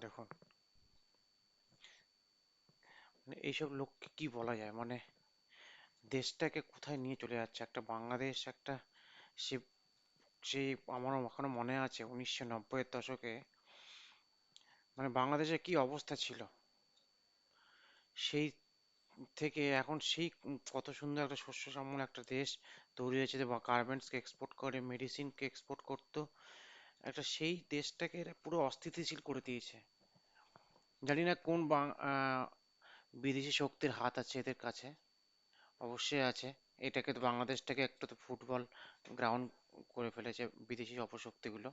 দেখুন। মানে এইসব লোককে কি বলা যায়? মানে দেশটাকে কোথায় নিয়ে চলে যাচ্ছে? একটা বাংলাদেশ, একটা সে সেই আমার এখনও মনে আছে উনিশশো নব্বইয়ের দশকে। মানে বাংলাদেশের কি অবস্থা ছিল? সেই থেকে এখন সেই কত সুন্দর একটা শস্য শ্যামল একটা দেশ তৈরি হয়েছে যে গার্মেন্টসকে এক্সপোর্ট করে মেডিসিনকে এক্সপোর্ট করতো। একটা সেই দেশটাকে পুরো অস্থিতিশীল করে দিয়েছে। জানি না কোন বিদেশি শক্তির হাত আছে এদের কাছে। অবশ্যই আছে। এটাকে তো বাংলাদেশটাকে একটা তো ফুটবল গ্রাউন্ড করে ফেলেছে বিদেশি অপশক্তিগুলো।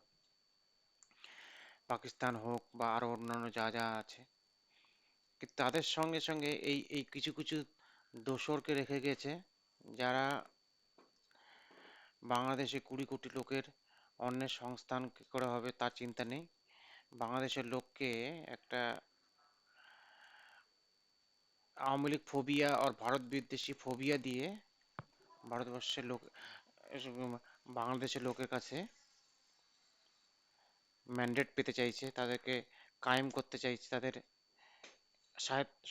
পাকিস্তান হোক বা আরও অন্যান্য যা যা আছে। তাদের সঙ্গে সঙ্গে এই এই কিছু কিছু দোসরকে রেখে গেছে যারা বাংলাদেশে কুড়ি কোটি লোকের অন্যের সংস্থান করে হবে তার চিন্তা নেই। বাংলাদেশের লোককে একটা আওয়ামী লীগ ফোবিয়া আর ভারত বিদ্বেষী ফোবিয়া দিয়ে ভারতবর্ষের লোক, বাংলাদেশের লোকের কাছে ম্যান্ডেট পেতে চাইছে, তাদেরকে কায়েম করতে চাইছে, তাদের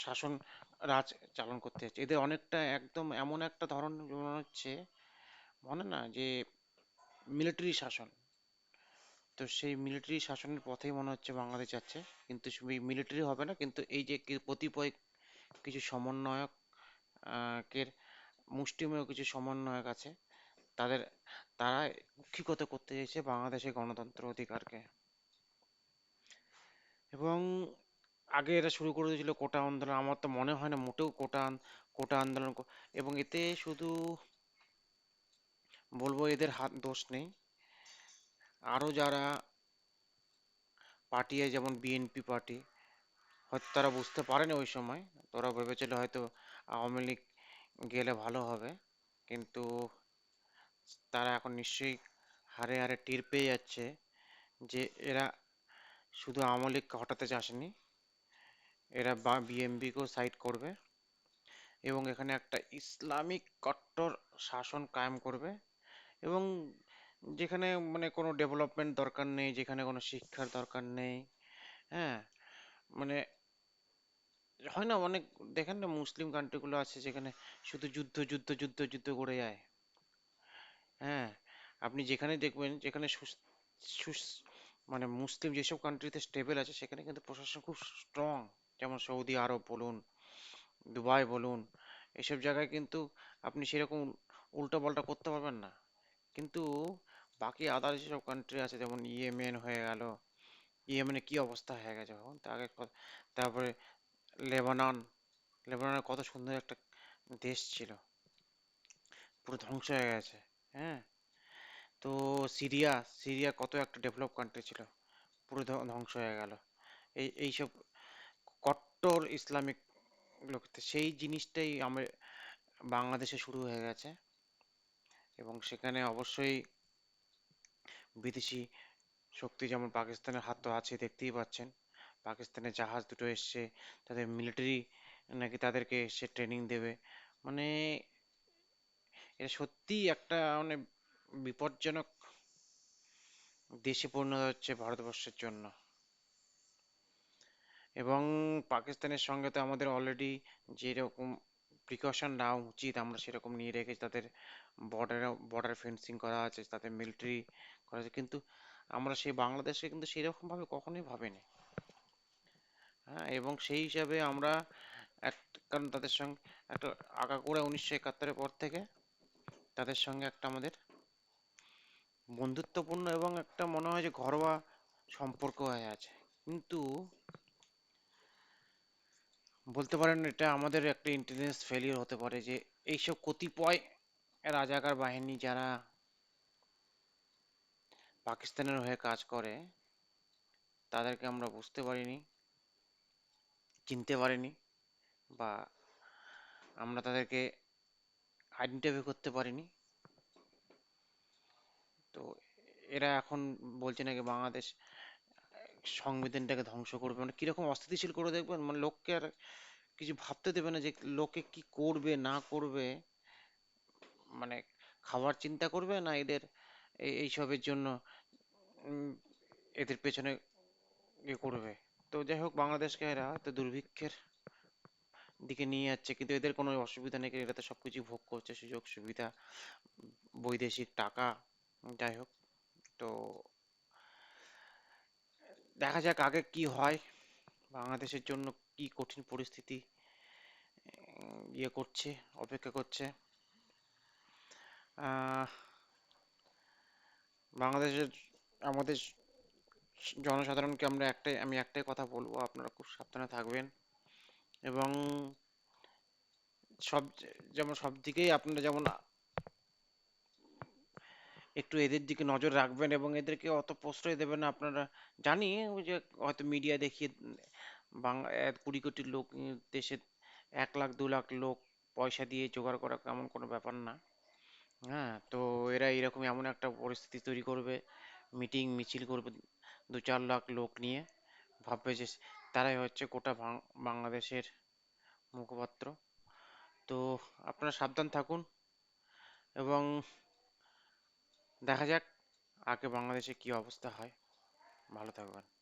শাসন রাজ চালন করতে চাইছে। এদের অনেকটা একদম এমন একটা ধরন মনে হচ্ছে, মনে না যে মিলিটারি শাসন। তো সেই মিলিটারি শাসনের পথেই মনে হচ্ছে বাংলাদেশ যাচ্ছে, কিন্তু মিলিটারি হবে না, কিন্তু এই যে কতিপয় কিছু সমন্বয়ক আহ, কের মুষ্টিমেয় কিছু সমন্বয়ক আছে। তাদের তারা কুক্ষিগত করতে চাইছে বাংলাদেশের গণতন্ত্র অধিকারকে। এবং আগে এরা শুরু করে দিয়েছিল কোটা আন্দোলন। আমার তো মনে হয় না মোটেও কোটা কোটা আন্দোলন এবং এতে শুধু বলব এদের হাত দোষ নেই। আরও যারা পার্টি যেমন বিএনপি পার্টি হয়তো তারা বুঝতে পারেনি ওই সময়। তোরা ভেবেছিল হয়তো আওয়ামী লীগ গেলে ভালো হবে। কিন্তু তারা এখন নিশ্চয়ই হারে হারে টের পেয়ে যাচ্ছে যে এরা শুধু আওয়ামী লীগকে হটাতে আসেনি এরা বা বিএমপিকেও সাইড করবে এবং এখানে একটা ইসলামিক কট্টর শাসন কায়েম করবে এবং যেখানে মানে কোনো ডেভেলপমেন্ট দরকার নেই, যেখানে কোনো শিক্ষার দরকার নেই হ্যাঁ? মানে হয় না, অনেক, দেখেন না মুসলিম কান্ট্রিগুলো আছে যেখানে শুধু যুদ্ধ যুদ্ধ যুদ্ধ যুদ্ধ করে যায়। হ্যাঁ আপনি যেখানে দেখবেন, যেখানে মানে মুসলিম যেসব কান্ট্রিতে স্টেবল আছে, সেখানে কিন্তু প্রশাসন খুব স্ট্রং যেমন সৌদি আরব বলুন, দুবাই বলুন, এসব জায়গায় কিন্তু আপনি সেরকম উল্টো পাল্টা করতে পারবেন না। কিন্তু বাকি আদার যেসব কান্ট্রি আছে, যেমন ইয়েমেন হয়ে গেল, ইয়েমেনে কি অবস্থা হয়ে গেছে এখন তাকে ক- তারপরে লেবানন। লেবাননের কত সুন্দর একটা দেশ ছিল। পুরো ধ্বংস হয়ে গেছে হ্যাঁ? তো সিরিয়া সিরিয়া কত একটা ডেভেলপ কান্ট্রি ছিল, পুরো ধ্বংস হয়ে গেল। এই, এইসব কট্টর ইসলামিক লোক সেই জিনিসটাই আমার বাংলাদেশে শুরু হয়ে গেছে। এবং সেখানে অবশ্যই বিদেশি শক্তি যেমন পাকিস্তানের হাত তো আছে দেখতেই পাচ্ছেন। পাকিস্তানের জাহাজ দুটো এসছে, তাদের মিলিটারি নাকি তাদেরকে এসে ট্রেনিং দেবে। মানে এটা সত্যিই একটা মানে বিপজ্জনক দেশে পরিণত হচ্ছে ভারতবর্ষের জন্য। এবং পাকিস্তানের সঙ্গে তো আমাদের অলরেডি যেরকম প্রিকশন নেওয়া উচিত, আমরা সেরকম নিয়ে রেখেছি, তাদের বর্ডারে বর্ডার ফেন্সিং করা আছে, তাদের মিলিটারি করা আছে, কিন্তু আমরা সেই বাংলাদেশে কিন্তু সেরকমভাবে কখনোই ভাবিনি। হ্যাঁ এবং সেই হিসাবে আমরা এক, কারণ তাদের সঙ্গে একটা আগাগোড়া উনিশশো একাত্তরের পর থেকে তাদের সঙ্গে একটা আমাদের বন্ধুত্বপূর্ণ এবং একটা মনে হয় যে ঘরোয়া সম্পর্ক হয়ে আছে। কিন্তু বলতে পারেন এটা আমাদের একটা ইন্টেলিজেন্স ফেলিওর হতে পারে যে এইসব কতিপয় রাজাকার বাহিনী যারা পাকিস্তানের হয়ে কাজ করে, তাদেরকে আমরা বুঝতে পারিনি। চিনতে পারিনি বা আমরা তাদেরকে আইডেন্টিফাই করতে পারিনি। তো এরা এখন বলছে নাকি বাংলাদেশ সংবিধানটাকে ধ্বংস করবে। মানে কীরকম অস্থিতিশীল করে দেখবেন মানে লোককে আর কিছু ভাবতে দেবে না যে লোকে কি করবে, না করবে। মানে খাওয়ার চিন্তা করবে না এদের এই এইসবের জন্য এদের পেছনে ইয়ে করবে। তো যাই হোক বাংলাদেশকে এরা তো দুর্ভিক্ষের দিকে নিয়ে যাচ্ছে, কিন্তু এদের কোনো অসুবিধা নেই এরা তো সবকিছু ভোগ করছে, সুযোগ, সুবিধা, বৈদেশিক টাকা যাই হোক তো দেখা যাক আগে কি হয়, বাংলাদেশের জন্য কি কঠিন পরিস্থিতি ইয়ে করছে, অপেক্ষা করছে। বাংলাদেশের, আমাদের জনসাধারণকে আমরা একটাই, আমি একটাই কথা বলব, আপনারা খুব সাবধানে থাকবেন। এবং সব যেমন সব দিকেই আপনারা যেমন একটু এদের দিকে নজর রাখবেন এবং এদেরকে অত প্রশ্রয় দেবেন না, আপনারা জানি যে হয়তো মিডিয়া দেখিয়ে বাংলা কুড়ি কোটি লোক দেশে এক লাখ, দু লাখ লোক পয়সা দিয়ে জোগাড় করা এমন কোনো ব্যাপার না। হ্যাঁ তো এরা এরকম এমন একটা পরিস্থিতি তৈরি করবে মিটিং মিছিল করবে দু চার লাখ লোক নিয়ে ভাববে যে তারাই হচ্ছে গোটা বাংলাদেশের মুখপাত্র। তো আপনারা সাবধান থাকুন এবং দেখা যাক আগে বাংলাদেশে কি অবস্থা হয়। ভালো থাকবেন।